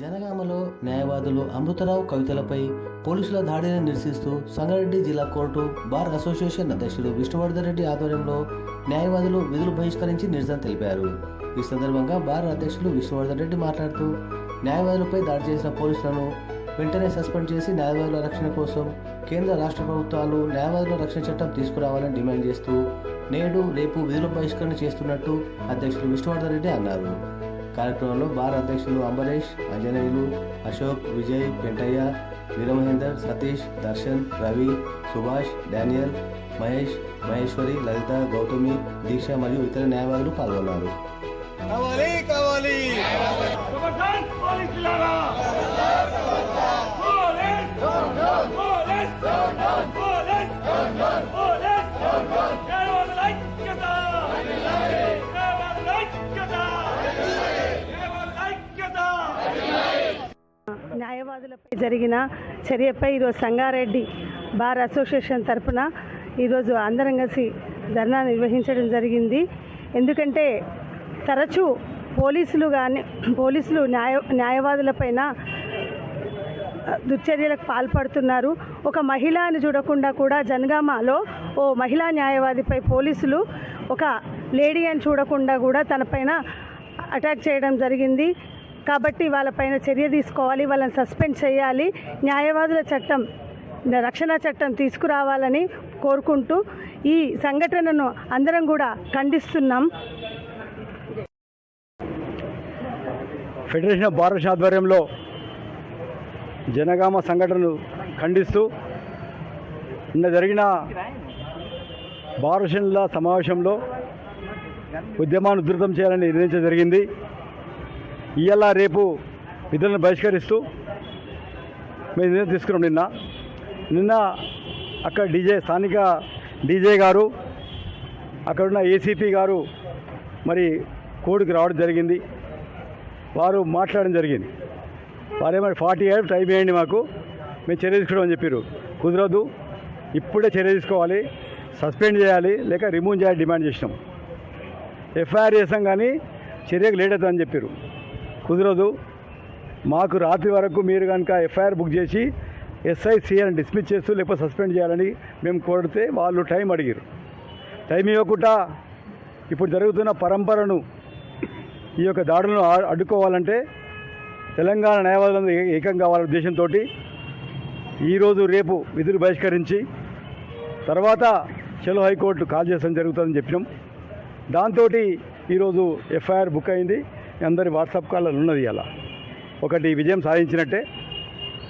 జనగామలో న్యాయవాదులు అమృతరావు కవితలపై పోలీసుల దాడిని నిరసిస్తూ సంగారెడ్డి జిల్లా కోర్టు బార్ అసోసియేషన్ అధ్యక్షుడు విష్ణువర్ధన్ రెడ్డి ఆధ్వర్యంలో న్యాయవాదులు విధులు బహిష్కరించి నిరసన తెలిపారు. ఈ సందర్భంగా బార్ అధ్యక్షులు విష్ణువర్ధన్ రెడ్డి మాట్లాడుతూ న్యాయవాదులపై దాడి చేసిన పోలీసులను వెంటనే సస్పెండ్ చేసి న్యాయవాదుల రక్షణ కోసం కేంద్ర రాష్ట్ర ప్రభుత్వాలు న్యాయవాదుల రక్షణ చట్టం తీసుకురావాలని డిమాండ్ చేస్తూ నేడు రేపు విధుల బహిష్కరణ చేస్తున్నట్టు అధ్యక్షులు విష్ణువర్ధన్ రెడ్డి అన్నారు. కార్యక్రమంలో బార్ అధ్యక్షులు అంబరీష్ అంజనేయులు అశోక్ విజయ్ పెంటయ్య వీరమహేందర్ సతీష్ దర్శన్ రవి సుభాష్ డానియల్ మహేష్ మహేశ్వరి లలిత గౌతమి దీక్ష మరియు ఇతర న్యాయవాదులు పాల్గొన్నారు. కావాలి కావాలి. న్యాయవాదులపై జరిగిన చర్యపై ఈరోజు సంగారెడ్డి బార్ అసోసియేషన్ తరఫున ఈరోజు అందరం కలిసి ధర్నా నిర్వహించడం జరిగింది. ఎందుకంటే తరచూ పోలీసులు కానీ పోలీసులు న్యాయ న్యాయవాదులపైన దుశ్చర్యలకు పాల్పడుతున్నారు. ఒక మహిళ అని చూడకుండా కూడా జనగామలో ఓ మహిళా న్యాయవాదిపై పోలీసులు ఒక లేడీ అని చూడకుండా కూడా తనపైన అటాక్ చేయడం జరిగింది. కాబట్టి వాళ్ళపైన చర్య తీసుకోవాలి వాళ్ళని సస్పెండ్ చేయాలి. న్యాయవాదుల చట్టం రక్షణ చట్టం తీసుకురావాలని కోరుకుంటూ ఈ సంఘటనను అందరం కూడా ఖండిస్తున్నాం. ఫెడరేషన్ ఆఫ్ భారత ఆధ్వర్యంలో జనగామ సంఘటనను ఖండిస్తూ నిన్న జరిగిన భారతల సమావేశంలో ఉద్యమాన్ని ఉధృతం చేయాలని నిర్ణయించడం జరిగింది. ఇవాళ రేపు విధులను బహిష్కరిస్తూ మేము నిర్ణయం తీసుకున్నాం నిన్న. నిన్న అక్కడ డీజే స్థానిక డీజే గారు అక్కడున్న ఏసీపీ గారు మరి కోడికి రావడం జరిగింది. వారు మాట్లాడడం జరిగింది. వారేమో ఫార్టీ ఎయిట్ టైం వేయండి మాకు. మేము చర్య తీసుకోవడం అని చెప్పారు కుదరదు ఇప్పుడే చర్య తీసుకోవాలి సస్పెండ్ చేయాలి లేక రిమూవ్ చేయాలి డిమాండ్ చేసినాం. ఎఫ్ఐఆర్ చేసాం కానీ చర్యకు లేట్ అవుతుందని చెప్పారు కుదరదు. మాకు రాత్రి వరకు మీరు కనుక ఎఫ్ఐఆర్ బుక్ చేసి ఎస్ఐ సిఆర్ని డిస్మిస్ చేస్తూ లేకపోతే సస్పెండ్ చేయాలని మేము కోరితే వాళ్ళు టైం అడిగారు. టైం ఇవ్వకుండా ఇప్పుడు జరుగుతున్న పరంపరను ఈ యొక్క దాడులను అడ్డుకోవాలంటే తెలంగాణ న్యాయవాదులందరూ ఏ- ఏకం కావాలనే ఉద్దేశంతో ఈరోజు రేపు విధులు బహిష్కరించి తర్వాత చలో హైకోర్టు కాల్ చేసడం జరుగుతుందని చెప్పినాం. దాంతో ఈరోజు ఎఫ్ఐఆర్ బుక్ అయింది. అందరి వాట్సాప్ కాల్లో ఉన్నది అలా ఒకటి విజయం సాధించినట్టే.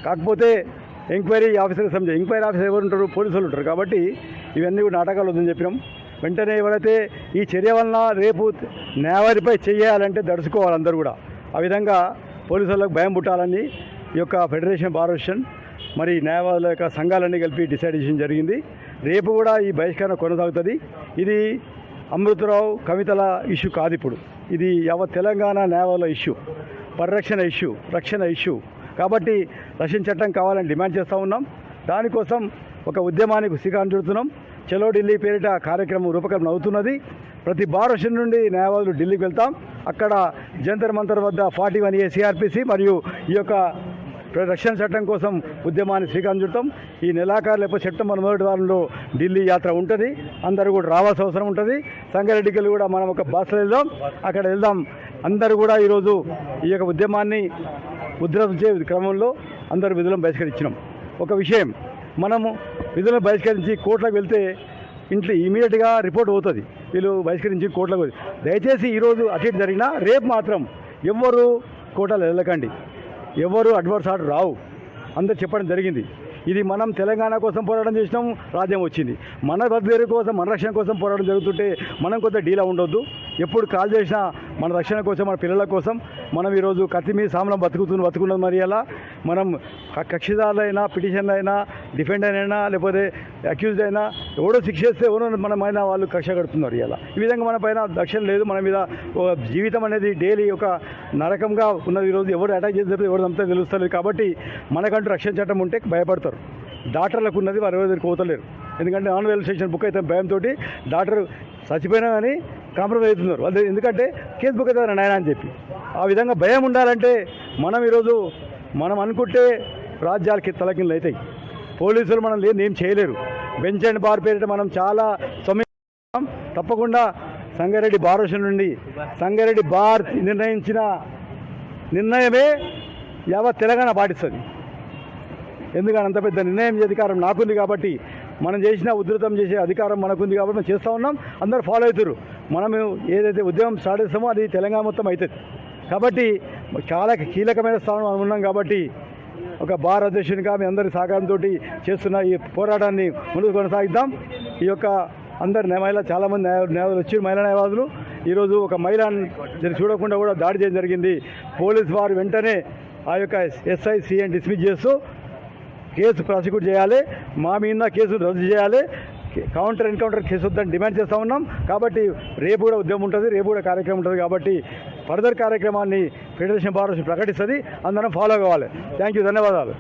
కాకపోతే ఎంక్వైరీ ఆఫీసర్ సంజ ఎంక్వైరీ ఆఫీసర్ ఎవరు ఉంటారు? పోలీసులు ఉంటారు. కాబట్టి ఇవన్నీ కూడా నాటకాలు వద్దని చెప్పినాం. వెంటనే ఎవరైతే ఈ చర్య వలన రేపు న్యాయవాదిపై చేయాలంటే దడుచుకోవాలి అందరూ కూడా. ఆ విధంగా పోలీసులకు భయం పుట్టాలని ఈ యొక్క ఫెడరేషన్ బార్ మరి న్యాయవాదుల యొక్క సంఘాలన్నీ కలిపి డిసైడ్ చేయడం జరిగింది. రేపు కూడా ఈ బహిష్కరణ కొనసాగుతుంది. ఇది అమృతరావు కవితల ఇష్యూ కాదు ఇప్పుడు. ఇది యావత్ తెలంగాణ నేవల ఇష్యూ. పరిరక్షణ ఇష్యూ రక్షణ ఇష్యూ. కాబట్టి రక్షణ చట్టం కావాలని డిమాండ్ చేస్తూ ఉన్నాం. దానికోసం ఒక ఉద్యమానికి శ్రీకారం చుడుతున్నాం. చలో ఢిల్లీ పేరిట కార్యక్రమం రూపకల్పన అవుతున్నది. ప్రతి భారత నుండి న్యాయవాదులు ఢిల్లీకి వెళ్తాం. అక్కడ జంతర్ మంతర్ వద్ద ఫార్టీ వన్ ఏ సిఆర్పిసి మరియు ఈ యొక్క రక్షణ చట్టం కోసం ఉద్యమాన్ని శ్రీకారం చుడతాం ఈ నెలాఖరు లేకపోతే సెప్టెంబర్ మొదటి వారంలో ఢిల్లీ యాత్ర ఉంటుంది. అందరూ కూడా రావాల్సిన అవసరం ఉంటుంది. సంగారెడ్డికి కూడా మనం ఒక బస్సులో వెళ్దాం. అక్కడ వెళ్దాం. అందరూ కూడా ఈరోజు ఈ యొక్క ఉద్యమాన్ని ఉధృతించే క్రమంలో అందరూ విధులను బహిష్కరించినాం. ఒక విషయం మనము విధులను బహిష్కరించి కోర్టులకు వెళ్తే ఇంట్లో ఇమీడియట్గా రిపోర్ట్ అవుతుంది వీళ్ళు బహిష్కరించి కోర్టులకు దయచేసి ఈరోజు అటు ఇటు జరిగినా రేపు మాత్రం ఎవ్వరు కోటలు వెళ్ళకండి. ఎవరు అడ్వర్స్ ఆర్డర్ రావు. అందరు చెప్పడం జరిగింది. ఇది మనం తెలంగాణ కోసం పోరాటం చేసినాం రాజ్యం వచ్చింది. మన బద్వేరు కోసం మన రక్షణ కోసం పోరాటం జరుగుతుంటే మనం కొంత డీలా ఉండొద్దు. ఎప్పుడు కాల్ చేసినా మన రక్షణ కోసం మన పిల్లల కోసం. మనం ఈరోజు కత్తి మీద సామలం బతుకుతున్న బతుకున్నది మరి అలా మనం కక్షిదారులైనా పిటిషన్లైనా డిఫెండర్ అయినా లేకపోతే అక్యూజ్డ్ అయినా ఎవడో శిక్ష చేస్తే ఎవరో మన పైన వాళ్ళు కక్ష కడుతున్నారు ఇలా ఈ విధంగా మన పైన రక్షణ లేదు మన మీద ఓ జీవితం అనేది డైలీ ఒక నరకంగా ఉన్నది. ఈరోజు ఎవరు అటాక్ చేస్తే ఎవరు అంతా తెలుస్తలేదు కాబట్టి మనకంటూ రక్షణ చట్టం ఉంటే భయపడతారు. డాక్టర్లకు ఉన్నది వారు ఎవరు కోతలేరు ఎందుకంటే నాన్ వెల్ స్టేషన్ బుక్ అయితే భయంతో డాక్టర్ చచ్చిపోయినా కానీ కాంప్రమైజ్ అవుతున్నారు. వాళ్ళు ఎందుకంటే కేసు బుక్ అవుతారు నాయన అని చెప్పి. ఆ విధంగా భయం ఉండాలంటే మనం ఈరోజు మనం అనుకుంటే రాజ్యాలకి తలకిందులు అవుతాయి. పోలీసులు మనం లేదు ఏం చేయలేరు. బెంచ్ అండ్ బార్ పేరిట మనం చాలా సమయం తప్పకుండా సంగారెడ్డి బారోష నుండి సంగారెడ్డి బార్ నిర్ణయించిన నిర్ణయమే యావత్ తెలంగాణ పాటిస్తుంది. ఎందుకంటే అంత పెద్ద నిర్ణయం అధికారం నాకుంది కాబట్టి మనం చేసిన ఉధృతం చేసే అధికారం మనకుంది కాబట్టి మనం చేస్తూ ఉన్నాం. అందరూ ఫాలో అవుతారు. మనము ఏదైతే ఉద్యమం స్టార్ట్ చేస్తామో అది తెలంగాణ మొత్తం అవుతుంది. కాబట్టి చాలా కీలకమైన స్థానం మనం ఉన్నాం కాబట్టి ఒక బార్ అధ్యక్షునిగా మీ అందరి సహకారంతో చేస్తున్న ఈ పోరాటాన్ని ముందుకు కొనసాగిద్దాం. ఈ యొక్క అందరు మహిళ చాలామంది న్యాయ న్యాయవాదులు వచ్చి మహిళా న్యాయవాదులు. ఈరోజు ఒక మహిళను చూడకుండా కూడా దాడి చేయడం జరిగింది. పోలీస్ వారు వెంటనే ఆ యొక్క ఎస్ఐ సిఎన్ డిస్మిస్ చేస్తూ కేసు ప్రాసిక్యూట్ చేయాలి. మా మీద కేసు రద్దు చేయాలి. కౌంటర్ ఎన్కౌంటర్ కేసు వద్దని డిమాండ్ చేస్తూ ఉన్నాం. కాబట్టి రేపు కూడా ఉద్యమం ఉంటుంది రేపు కూడా కార్యక్రమం ఉంటుంది కాబట్టి ఫర్దర్ కార్యక్రమాన్ని ఫెడరేషన్ బార్ ప్రకటిస్తుంది. అందరం ఫాలో కావాలి. థ్యాంక్ యూ ధన్యవాదాలు.